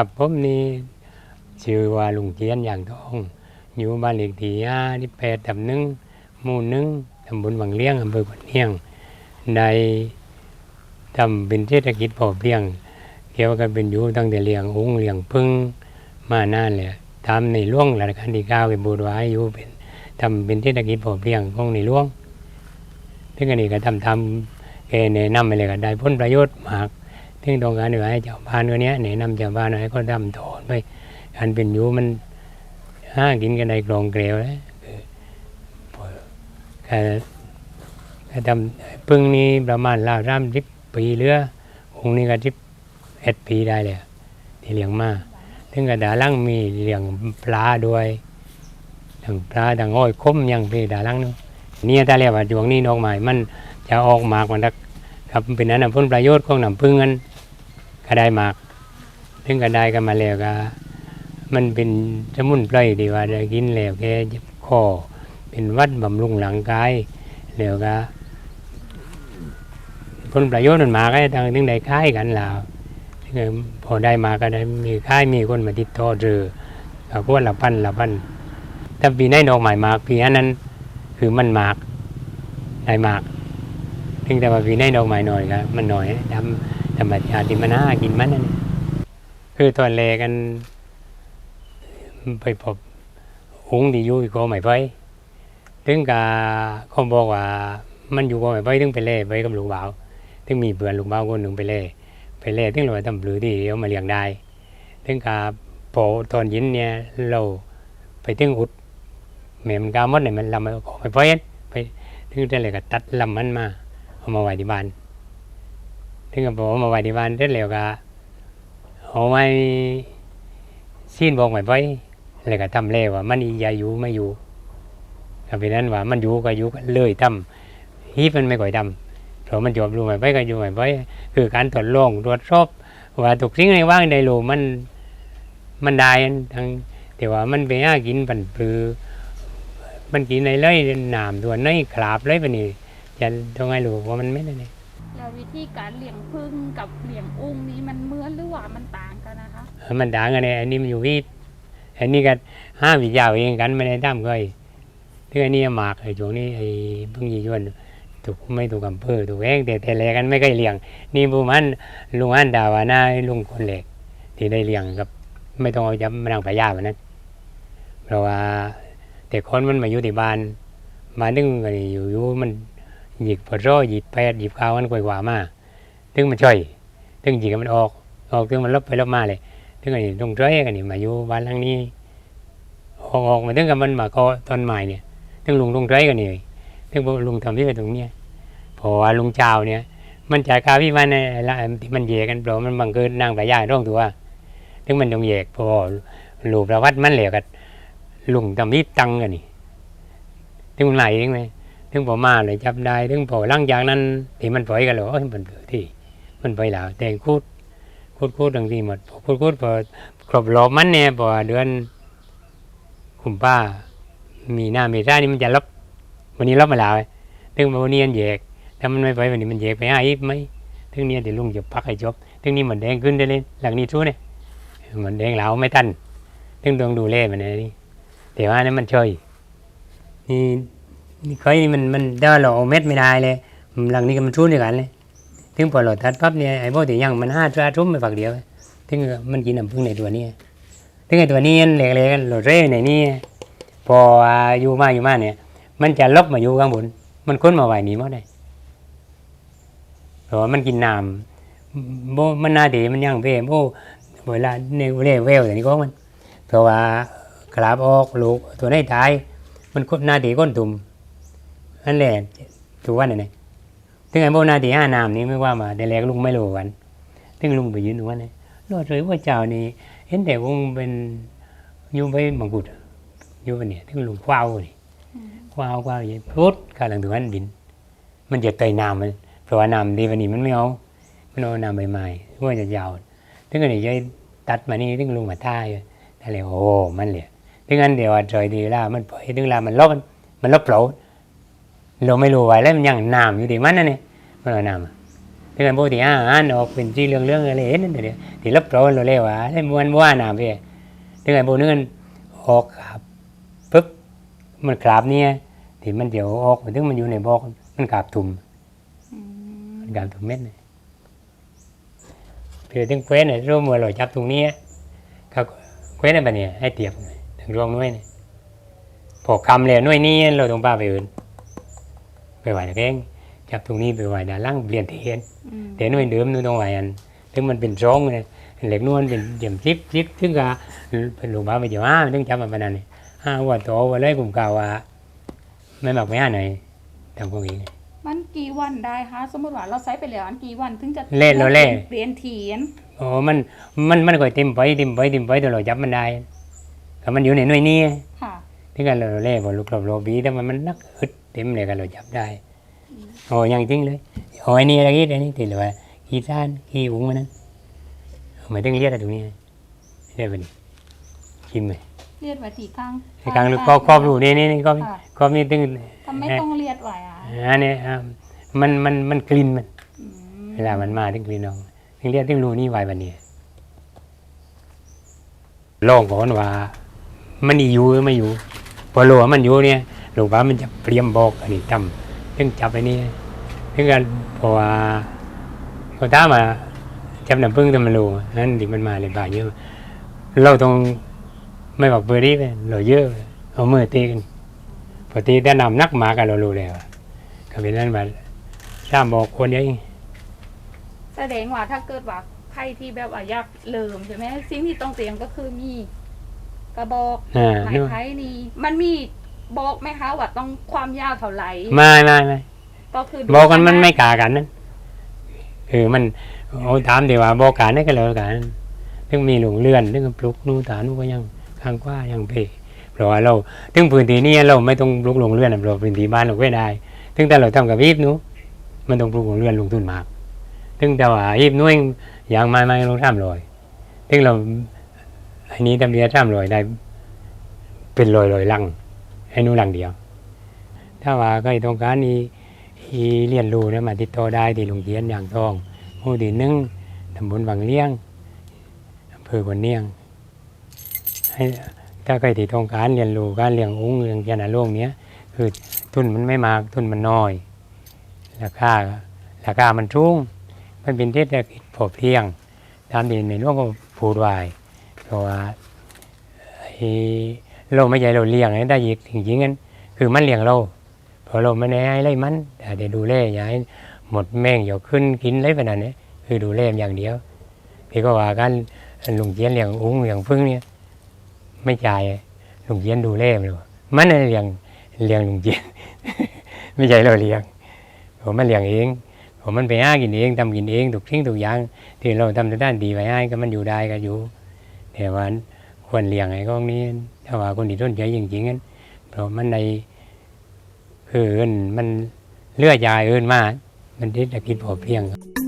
ครับผมนี่ชื่อว่าลุงเจียนอย่างทอง อยู่บ้านเลขที่ห้าที่แปดตำหนึ่งหมู่หนึ่งตำบลบางเลี้ยงอำเภอขวัญเนียงได้ทำเป็นเศรษฐกิจพอเพียงเกี่ยวกับเป็นอยู่ตั้งแต่เลี้ยงอุ้งเลี้ยงพึ่งมานานเลยทำในหล่วงรัชกาลที่เก้าเป็นบูรวาอยู่เป็นทำเป็นเศรษฐกิจพอเพียงของในหล่วงซึ่งอันนี้ก็ทำทำแกแนะนำไปเลยก็ได้ผลประโยชน์มาก ซึ่งต้องการให้เจ้าบ้านคนเนี้ยแนะนำเจ้าบ้านให้เขาทำถอนไปการเป็นอยู่มันห้ากินกันในกรองเกลียวนะคือพอก็ก็ทำพึ่งนี้ประมาณราวร่ำสิบปีเรือองค์นี้ก็สิบเอ็ดปีได้เลยที่เลี้ยงมาถึงกระดาลังมีเลี้ยงปลาด้วยทั้งปลาทั้งอ้อยคมยังพี่ดาลังนู้นเนี่ยถ้าเรียกว่าดวงนี้นอกหม่มันจะออกหมากมันดักครับเป็นนั้นผลประโยชน์ของน้ำพึ่งนั้น ก็ได้หมาก ถึงก็ได้กันมาแล้วก็ มันเป็นสมุนไพรดีว่าได้กินแล้วแกเจ็บคอเป็นวัดบำรุงหลังกายแล้วก็ผลประโยชน์มันมากให้ทางถึงได้คล้ายกันแล้วเออพอได้มาก็ได้มีค่ายมีคนมาติดต่อเจอก็พวกละพันละพันถ้าปีไหนดอกใหม่มากปีนั้น คือมันมากได้มากถึงแต่ว่าปีไหนดอกใหม่หน่อยก็มันหน่อยทำ ธรรมชาติมันน่ากินมันนั่นคือตอนแรกกัน ไปพบหุงที่อยู่อีกก็ไม่ไปถึงกับเขาบอกว่า มันอยู่ก็ไม่ไปถึงไปเล่ไปกับลุงบ่าวถึงมีเพื่อนลุงบ่าวคนหนึ่งไปเล่ไปเล่ถึงเราทำปลือที่เอามาเลี้ยงได้ถึงกับพอตอนเยินเนี่ยเราไปถึงอุดแม่มันกามดเนี่ยมันลำมันก็ไปไปไปถึงได้เลยก็ตัดลำมันมาเอามาไว้ที่บ้าน ถึงกับพอเอามาไว้ที่บ้านเสร็จแล้วก็เอาไว้ซีนบอกไว้ไปแล้วก็ทำเล่ว่า มันอีอย่าอยู่ไม่อยู่ก็เป็นนั้นว่า มันอยู่ก็อยู่ก็เลยทำฮีบมันไม่ก่อยทำเพราะมันจบรู้ไว้ไปก็อยู่ไว้ไปคือการทดลงตรวจสอบว่าทุกสิ่งในว่างในโลมันมันได้ทั้งแต่ว่ามันไปหากินปันปือ มันกินในเลยน้ำตัวในขลาบเลยปนี่จะต้องให้รู้ว่ามันไม่ได้ แล้ววิธีการเลี้ยงพึ่งกับเลี้ยงอุ้งนี้มันเหมือนหรือว่ามันต่างกันนะคะ มันด่างกันเนี่ยอันนี้มันอยู่ที่อันนี้ก็ห้ามวิจารเองกันไม่ได้ทำก็ไอ้ที่อันนี้หมากไอ้ช่วงนี้ไอ้พิ่งยี่ยวนถูกไม่ถูกอำเภอถูกเองแต่แต่แลกันไม่เคยเลี้ยง นี่ผู้มันลุงอันดาวานาลุงคนเหล็กที่ได้เลี้ยงกับ ไม่ต้องเอาจับมานั่งพยาวันนั้นเพราะว่าแต่คนมันมาอยู่ที่บ้านมาดึงก็อยู่อยู่มัน หยิกพอร้อหยิบแปดหยิบข้าวมันกวยกว่ามาถึงมันช่วยถึงหยิกมันออก ออกถึงมันลบไปลบมาเลยถึงไอ้ตรงเจ้กันนี่มาอยู่บ้านหลังนี้ออกออกมาถึงกับมันมาก็ต้นไม้เนี่ยถึงลุงตรงเจ้กันนี่ถึงลุงทำที่ไปตรงเนี้ยพอลุงเจ้าเนี่ย มันจ่ายค่าพี่มันในละที่มันเยกันเพราะมันบังเกิดนางพญาร่องตัวถึงมันต้องแยกพอหลูประวัติมันเหลวกันลุงทำที่ตังกันนี่ถึงมันไหลเองไหม ถึงพอมาเลยจับได้ถึงพอหลังจากนั้นที่มันปล่อยกันเลยเอ้ยมันเกิดที่ มันไปแล้วแต่คูดคูดคูดทั้งที่หมดพอคูดคูดพอครบรอบมันเนี่ยพอเดือนคุมป้า มีหน้าเมษานี่มันจะลบวันนี้ลบมาแล้วถึงวันนี้มันแยกถ้ามันไม่ไปวันนี้มันแยกไปหาอีกไหมถึงเนี้ยเดี๋ยวลุงจะพักให้จบถึงนี้มันแดงขึ้นได้เลยหลังนี้ชู้เนี่ยมันแดงเหลาไม่ทันถึงต้องดูแลมันนะนี่แต่ว่านี่มันช่วยนี่ นี่เคยนี่มันมันได้เราเอาเม็ดไม่ได้เลย หลังนี้ก็มันชู้ด้วยกันเลย ถึงพอเราตัดปั๊บเนี่ยไอ้พวกที่ยังมันห้าตราทุ่มไปฝักเดียว ถึงมันกินน้ำผึ้งในตัวนี้ถึงไอ้ตัวนี้เหล็กๆกันเราเร่ในนี้พออยู่มาอยู่มาเนี่ย มันจะลบมาอยู่ข้างบน มันค้นมาไหวหนีหมดเลยเพราะว่ามันกินน้ำโบมันนาดีมันยังเว่โบเวลาในเวลเวลอย่างนี้ก็มันเพราะว่ากราบออกลูกตัวในตาย มันคนนาดีก้นตุ่ม นั่นแหละถูกว่าเนี่ยถึงไอ้โบนาดีห้าน้ำนี้ไม่ว่ามาแต่แรกลุงไม่รู้กันถึงลุงไปยืนว่าเนี่ยรอดเลยว่าเจ้านี่เห็นแต่วงเป็นอยู่ไปมังกุฎอยู่ไปเนี่ยถึงลุงคว้าวนี่คว้าวคว้าวอย่างพุทธกำลังถึงนั้นดิน มันจะเตยน้ำมันเพราะว่าน้ำดีวันนี้มันไม่เอามันเอาน้ำใหม่ๆว่าจะยาวถึงอันนี้จะตัดมานี่ถึงลุงมาท่ายแต่เลยโอ้มันเลยถึงอันเดียวว่าใจดีแล้วมันปล่อยถึงแล้วมันลบมันลบเปล่า เราไม่รู้ไว้แล้วมันยังน้ำอยู่ดีมันนั่นนี่มันเอาน้ำถึถึงกันโบที่อาหารออกเป็นสีเหลืองเรื่องอะไรเห็นนั่นเดี๋ยวที่รับโปรนเราเรียว่าให้มวนว่าน้ำไปถึงกันโบนึงกันออกขาบปุ๊บมันกราบเนี่ยที่มันเดี๋ยวออกถึงมันอยู่ในบอกมันกราบถุ่มมันกราบถุ่มเม็ดเนี่ยเพื่อถึงเว้นเนี่ยร่วมมือเราจับตรงนี้เขาเว้นอะไรเนี่ยให้เตียบถึงรวงน้อยเนี่ยพอคำเลยน้อยนี้เราต้องป้าไปอื่น ไปไหวแกงจับตรงนี้ไปไหวด้านล่างเปลี่ยนเทียนอืมแต่น้อยเดิมนู่นต้องไหวอันถึงมันเป็นร้องเลยเหล็กนวลเป็นเยี่ยมซิปซิปถึงกับเป็นหลวงพ่อไปเดี๋ยวอ้าถึงจำมันปานนั้นนี่อ้าว่าโตว่าเลยผมกล่าวว่าไม่บอกไม่ห้าหน่อยทำพวกนี้มันกี่วันได้คะสมมติว่าเราใช้ไปแล้วอันกี่วันถึงจะเล่นเราเล่นเปลี่ยนเทียนโอ้มันมันมันค่อยเต็มไปเต็มไปเต็มไปตัวเราจับมันได้ก็มันอยู่ในหน่วยนี้ค่ะ ที่กันเราเล่พอลูกเราโรบีแต่มันมันนักอึดเต็มเลยกันเราจับได้โอ้ยังจริงเลยโอ้ยนี่อะไรกี้อันนี้ติดเลยว่าขี้ซ่านขี้หุงมันนั้นหมายถึงเรียกอะไรตรงนี้เรียกเป็นกิมเลยเลียดไว้ที่ข้างไอ้กลางลูกครอบครอบดูนี่นี่นี่ครอบค่ะครอบนี่ตึงทำไมต้องเลียดไว้อะอันนี้อ่ามันมันมันกลิ่นมันอืมเวลามันมาถึงกลิ่นออกถึงเรียกถึงรูนี่ไว้บันนี้ลองก่อนว่า มันอยู่หรือไม่อยู่พ อรู้ว่ามันอยู่เนี่ยหลูกว่ามันจะเปรียมบอกอันนี้จำถึงจับไอ้นี่ถึงกันเพราะว่าเขาถามาจับน้ำพึ่งแต่มันรู้นั่นดิมันมาเลยบาเยอะเราต้องไม่บอกเบอร์รี่ไปเราเยอะเอามือตีกันพอตีแต่นำนักหมากันเรารู้แล้วก็เป็นนั้นว่าสามบอกคนเดียวเองแสดงว่าถ้าเกิดว่าใครที่แบบว่าอยากเริ่มใช่ไหมสิ่งที่ต้องเตรียมก็คือมีกระบอก อ่าไม้นึกว่าไผ่นี่ มันมีบอกไหมคะว่าต้องความยาวเท่าไหร่ไม่ไม่ไม่ก็คือดูบอกกันมันไม่กากันนั่นเออมันโอ้ถามเดี๋ยวว่าบอกกันได้ก็เลยกันถึงมีหลงเลื่อนถึงปลุกนู่นตานู่นก็ยังข้างกว่ายังเพเพราะว่าเราถึงพื้นที่นี้เราไม่ต้องปลุกหลงเลื่อนเราพื้นที่บ้านเราไม่ได้ถึงแต่เราทำกับวีบนู้มันต้องปลุกหลงเลื่อนลงทุนมากถึงแต่ว่าอีบนู้นอย่างไม่ไม่ลงท่ามลอยถึงเราอันนี้ทำเรียท่ามลอยได้ เป็นลอยลอยลังให้นู้นลังเดียว ถ้าว่าใครต้องการนี้ที่เรียนรู้เนี่ยมาติดต่อได้ที่โรงเรียนอย่างทองหมู่ที่หนึ่งตำบลวังเลี้ยงอำเภอขนเนียงให้ถ้าใครที่ต้องการเรียนรู้การเลี้ยงอุ้งเลี้ยงยานาโลกเนี้ยคือทุนมันไม่มากทุนมันน้อยราคาราคามันสูงมันเป็นเทศกิจพอเพียงตามที่ในหลวงก็พูดไว้เพราะว่าไอ เราไม่ใช่เราเลี้ยงให้ได้ยิจริงๆกันคือมันเลี้ยงเราพอเราไม่ได้ให้ไรมันแต่ได้ดูแลอย่าให้หมดแม่งอย่าขึ้นกินไรขนาดนี้คือดูแลอย่างเดียวพี่ก็ว่ากันลุงเจียนเลี้ยงอุ้งเลี้ยงพึ่งเนี่ยไม่จ่ายลุงเจียนดูแลมันมันเลี้ยงเลี้ยงลุงเจียนไม่ใช่เราเลี้ยงผมมันเลี้ยงเองผมมันไปหากินเองทำกินเองทุกทิ้งทุกอย่างที่เราทำในด้านดีไว้ให้ก็มันอยู่ได้ก็อยู่แต่ว่า ควรเลี้ยงไอ้กองนี้ถ้าว่าคนที่ต้นใจจริงๆนั้นเพราะมันในคือเอิ้นมันเลือดยายเอินมากมันที่ตะกินพอเพียงครับ